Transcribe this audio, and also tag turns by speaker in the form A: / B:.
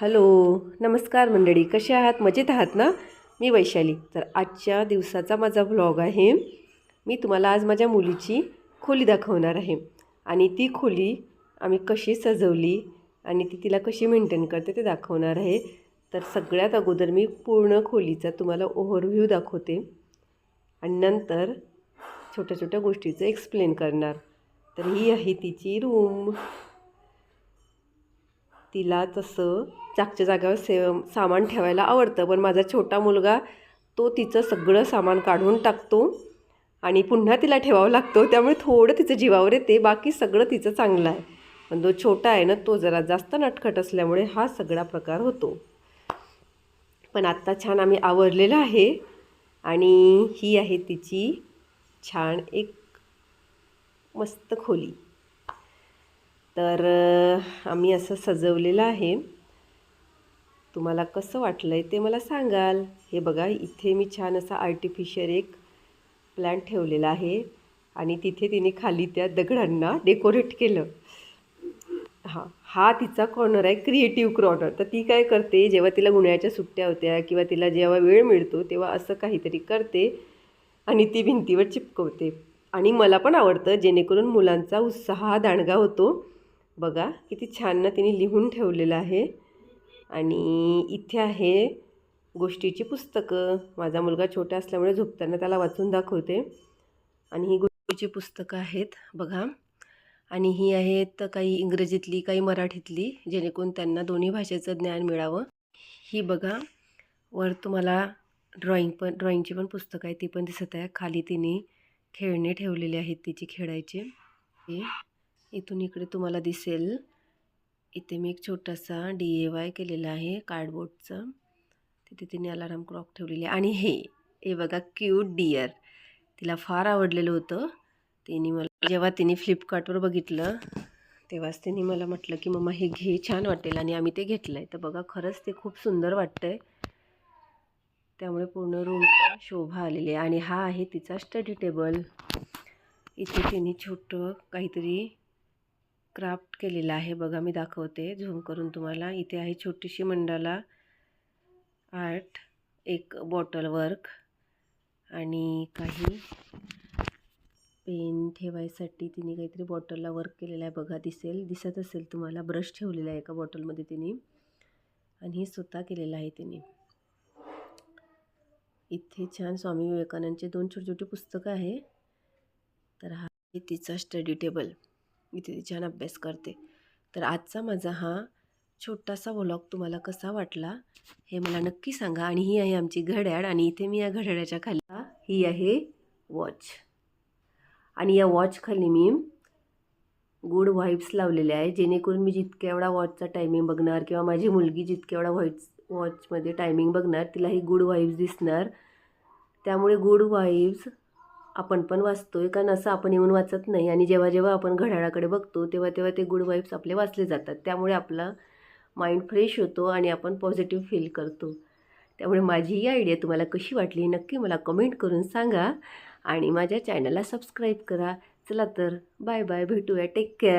A: Hello नमस्कार मंडळी कसे आहात? मजेत आहात ना? मी वैशाली. तर आजच्या दिवसाचा माझा व्लॉग आहे. मी तुम्हाला आज माझ्या मुलीची खोली दाखवणार आहे. आणि ती खोली आम्ही कशी सजवली आणि ती तिला कशी मेंटेन करते ते दाखवणार आहे. तर सगळ्यात अगोदर मी पूर्ण खोलीचा तुम्हाला ओव्हरव्ह्यू दाखवते. आणि नंतर छोट्या छोट्या गोष्टीचं एक्सप्लेन करणार. तर ही आहे तिची रूम तिला तसं जागच्या जागेवर से सामान ठेवायला आवडतं. पण माझा छोटा मुलगा तो तिचं सगळं सामान काढून टाकतो आणि पुन्हा तिला ठेवावं लागतो. त्यामुळे थोडं तिचं जीवावर येते बाकी सगळं तिचं चांगलं आहे. पण जो छोटा आहे ना तो जरा जास्त नटखट असल्यामुळे हा सगळा प्रकार होतो. पण आत्ता छान आम्ही आवरलेलं आहे आणि ही आहे तिची छान एक मस्त खोली. तर आम्ही असं सजवलेलं आहे. तुम्हाला कसं वाटलं आहे ते मला सांगाल. हे बघा इथे मी छान असा आर्टिफिशियल एक प्लॅन्ट ठेवलेला आहे आणि तिथे तिने खाली त्या दगडांना डेकोरेट केलं. हां हा तिचा कॉर्नर आहे क्रिएटिव्ह कॉर्नर तर ती काय करते जेव्हा तिला उन्हाळ्याच्या सुट्ट्या होत्या किंवा तिला जेव्हा वेळ मिळतो तेव्हा असं काहीतरी करते आणि ती भिंतीवर चिपकवते. आणि मला पण आवडतं जेणेकरून मुलांचा उत्साह हा दांडगा होतो. बघा किती छान ना तिने लिहून ठेवलेलं आहे. आणि इथे आहे गोष्टीची पुस्तकं. माझा मुलगा छोटा असल्यामुळे झोपताना त्याला वाचून दाखवते. आणि ही गोष्टीची पुस्तकं आहेत बघा. आणि ही आहेत काही इंग्रजीतली काही मराठीतली जेणेकरून त्यांना दोन्ही भाषेचं ज्ञान मिळावं. ही बघा वर तुम्हाला ड्रॉईंग पण ड्रॉईंगची पण पुस्तकं आहे ती पण दिसत आहे. खाली तिने खेळणे ठेवलेले आहेत तिचे खेळायचे. हे इथून इकडे तुम्हाला दिसेल. इथे मी एक छोटासा डी ए वाय केलेला आहे कार्डबोर्डचं तिथे तिने अलाराम क्लॉक ठेवलेली आहे. आणि हे हे बघा क्यूट डिअर तिला फार आवडलेलं होतं. तिने मला जेव्हा तिने फ्लिपकार्टवर बघितलं तेव्हाच तिने मला म्हटलं की मम्मा हे घे छान वाटेल. आणि आम्ही ते घेतलं आहे तर बघा खरंच ते खूप सुंदर वाटतं आहे त्यामुळे पूर्ण रूमला शोभा आलेली आहे. आणि हा आहे तिचा स्टडी टेबल इथे तिने छोटं काहीतरी क्राफ्ट केलेलं आहे. बघा मी दाखवते. झूम करून तुम्हाला. इथे आहे छोटीशी मंडाला आर्ट एक बॉटल वर्क आणि काही पेन ठेवायसाठी तिने काहीतरी बॉटलला वर्क केलेलं आहे. बघा दिसेल. दिसत असेल तुम्हाला. ब्रश ठेवलेला आहे एका बॉटलमध्ये तिने आणि हे स्वतः केलेलं आहे तिने. इथे छान स्वामी विवेकानंदचे दोन छोटे छोटे पुस्तकं आहे. तर हा तिचा स्टडी टेबल. मी तिथे छान अभ्यास करते. तर आजचा माझा हा छोटासा व्लॉग तुम्हाला कसा वाटला हे मला नक्की सांगा. आणि ही आहे आमची घड्याळ आणि इथे मी या घड्याळाच्या खाली ही आहे वॉच आणि या वॉच खाली मी गुड व्हाईब्स लावलेले आहे. जेणेकरून मी जितक्या एवढा वॉचचा टायमिंग बघणार किंवा माझी मुलगी जितक्या एवढा व्हाईट्स वॉचमध्ये टायमिंग बघणार तिलाही गुड व्हाईब्स दिसणार. त्यामुळे गुड व्हाईब्स आपण पण वाचतोय कारण असं आपण येऊन वाचत नाही. आणि जेव्हा जेव्हा आपण घड्याळाकडे बघतो तेव्हा तेव्हा ते गुड वाईब्स आपले वाचले जातात. त्यामुळे आपला माइंड फ्रेश होतो आणि आपण पॉझिटिव्ह फील करतो. त्यामुळे माझी ही आयडिया तुम्हाला कशी वाटली नक्की मला कमेंट करून सांगा. आणि माझ्या चॅनलला सबस्क्राईब करा. चला तर बाय बाय भेटूया. Take care